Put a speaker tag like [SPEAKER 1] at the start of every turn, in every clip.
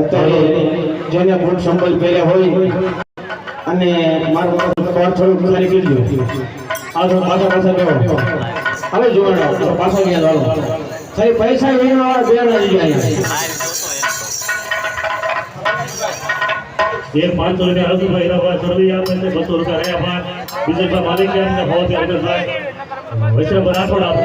[SPEAKER 1] અત્યારે જેને ભૂલ સંબંધ પહેર્યા હોય અને મારું કવર થોડું ખાલી કરી દો. આ પાછા પાછા બેહો. હવે જોવા પાછા ગયા વાળો ખાલી પૈસા
[SPEAKER 2] વેરવાળા બેર નથી ગયા એ પાંચસો રૂપિયા રાજુભાઈ આપે
[SPEAKER 3] બસો રૂપિયા રહ્યા ભાઈ. વિજયભાઈ માલિક એમને ભાવ ત્યાં અગરભાઈ વૈશ્વભાઈ રાઠોડ આપે.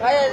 [SPEAKER 3] 还有一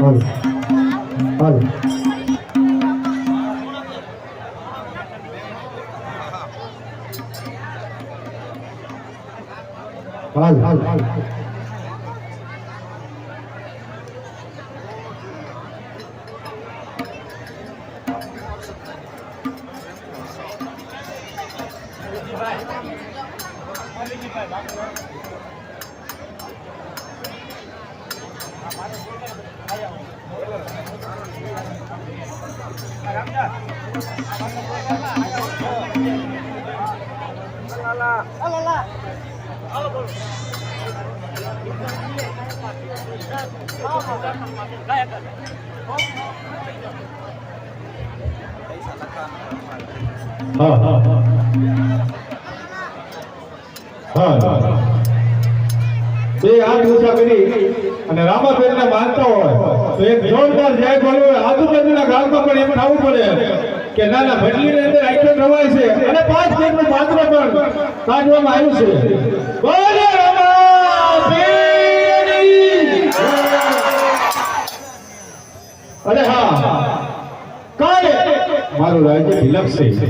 [SPEAKER 3] Ôi. Ôi.
[SPEAKER 1] Ôi, ôi, ôi. Thank you. હા હા હા બે અરે હા કાલે મારું રાજ્ય વિલક્ષ છે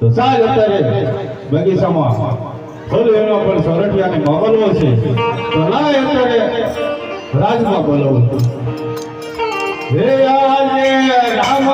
[SPEAKER 1] તો ચાલ અત્યારે બગીચામાં. ફૂલ એનો પણ સોરઠિયાને મોકલવો છે લાય અત્યારે રાજમાં બોલાવું. હે આજે રામ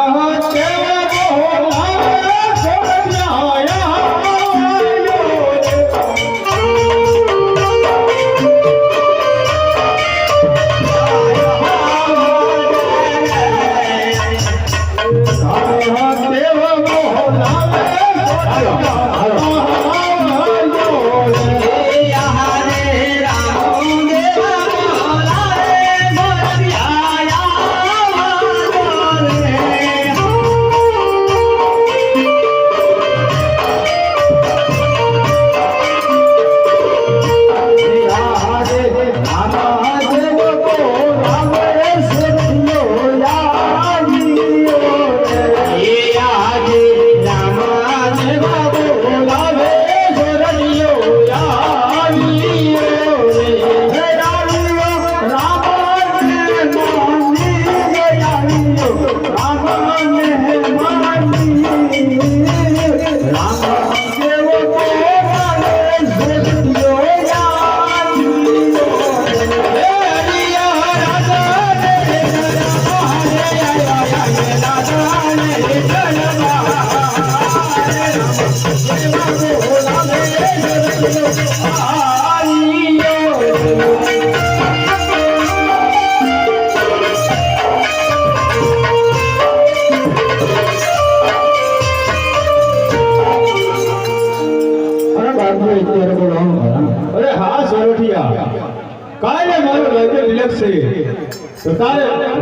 [SPEAKER 1] તો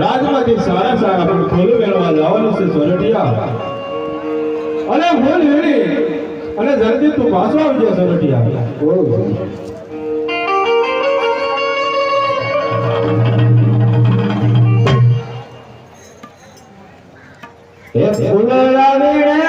[SPEAKER 1] રાજમાંથી સારા સારા પણ ખોલું મેળવવા જવાનું છે સોરઠિયા અને હું વીણી. અને જલ્દી તું પાછો આવજો સોરઠિયા હે ફૂલ વીણે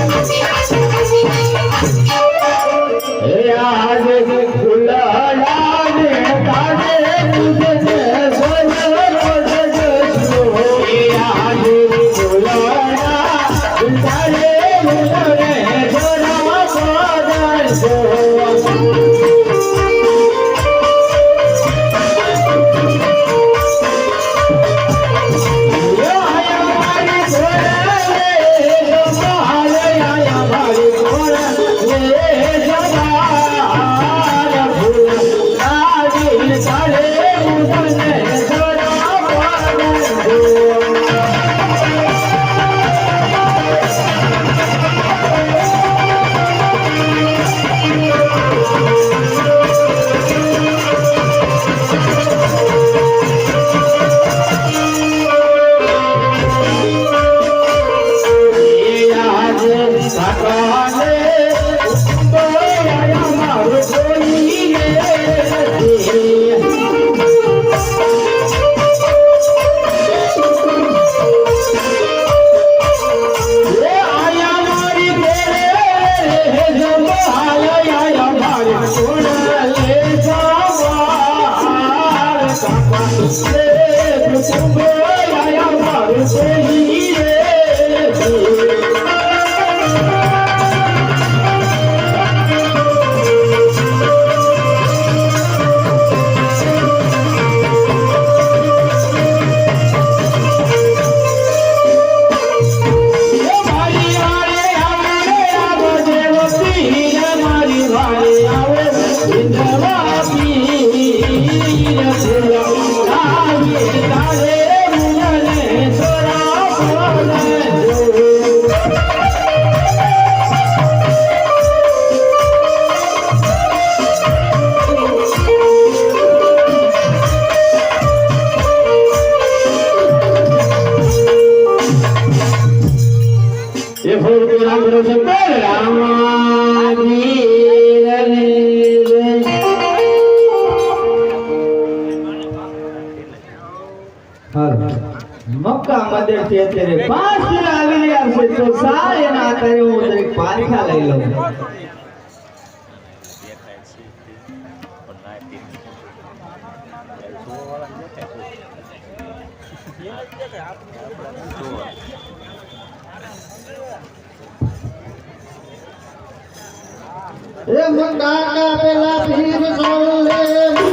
[SPEAKER 1] আছে
[SPEAKER 4] મક્કા મદર થી અત્યારે પાંચ કિલા આવી રહ્યા છે તો સાર એના આધારે હું દરેક પારખા લઈ લઉં એ મંડા પેલા પીર સોલે
[SPEAKER 1] એ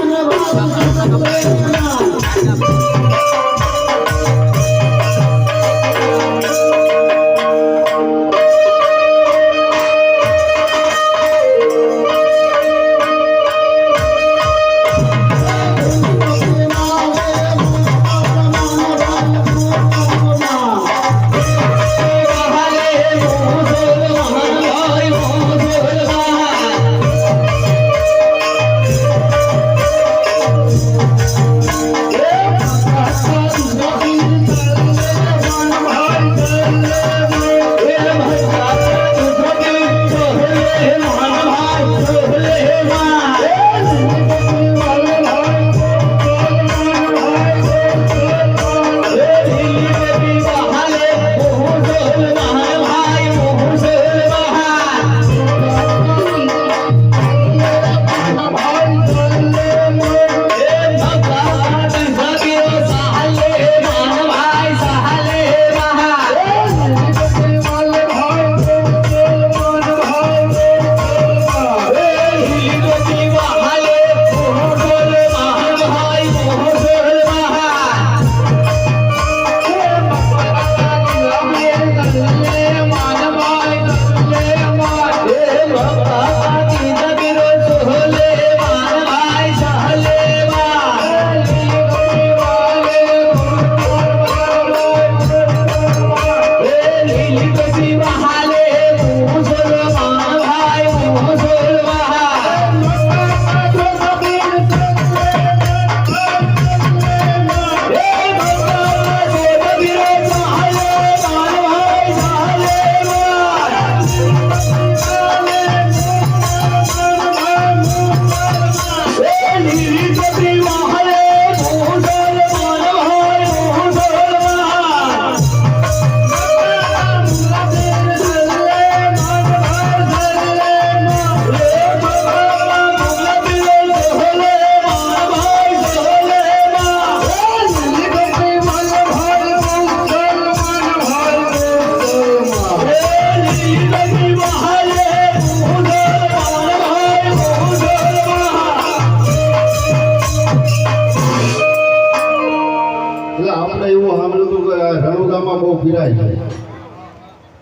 [SPEAKER 5] રણુગામાં બહુ પીરાય છે.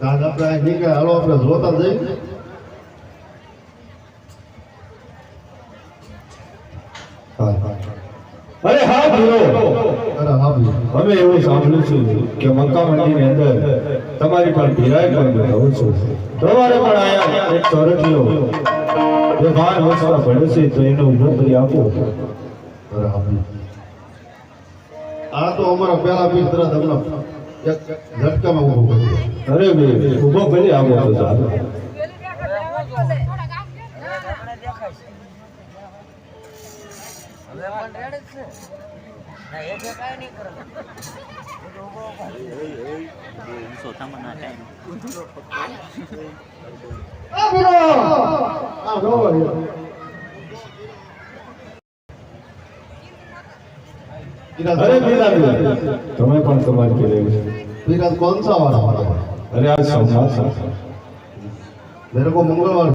[SPEAKER 5] આજ આપણે અહીં નીકળે હાલો આપણે જોતા જઈએ.
[SPEAKER 6] અરે હા ભીરો
[SPEAKER 5] અરે હા ભાઈ
[SPEAKER 6] હવે એવું સાંભળું છું કે મક્કા મંદિરની અંદર તમારી પણ ભીરાય પણ બેઠો છું. તમારે પણ આયા એક ચોરટીયો જો વર્ષમાં ભણ્યો છે તો એનો ઊભો કરી આપો.
[SPEAKER 5] અરે હા આ તો અમારા પહેલા મિત્ર એક ઝટકામાં ઊભો કર્યો
[SPEAKER 6] અરે ભાઈ ઊભો કરી આવો તો સારું
[SPEAKER 3] છે ના એ
[SPEAKER 6] अरे मेरा भी तुम्हें कौन समाज के
[SPEAKER 5] लिए मेरा कौन सा वाला
[SPEAKER 6] अरे आज सोमवार
[SPEAKER 5] मेरे को मंगलवार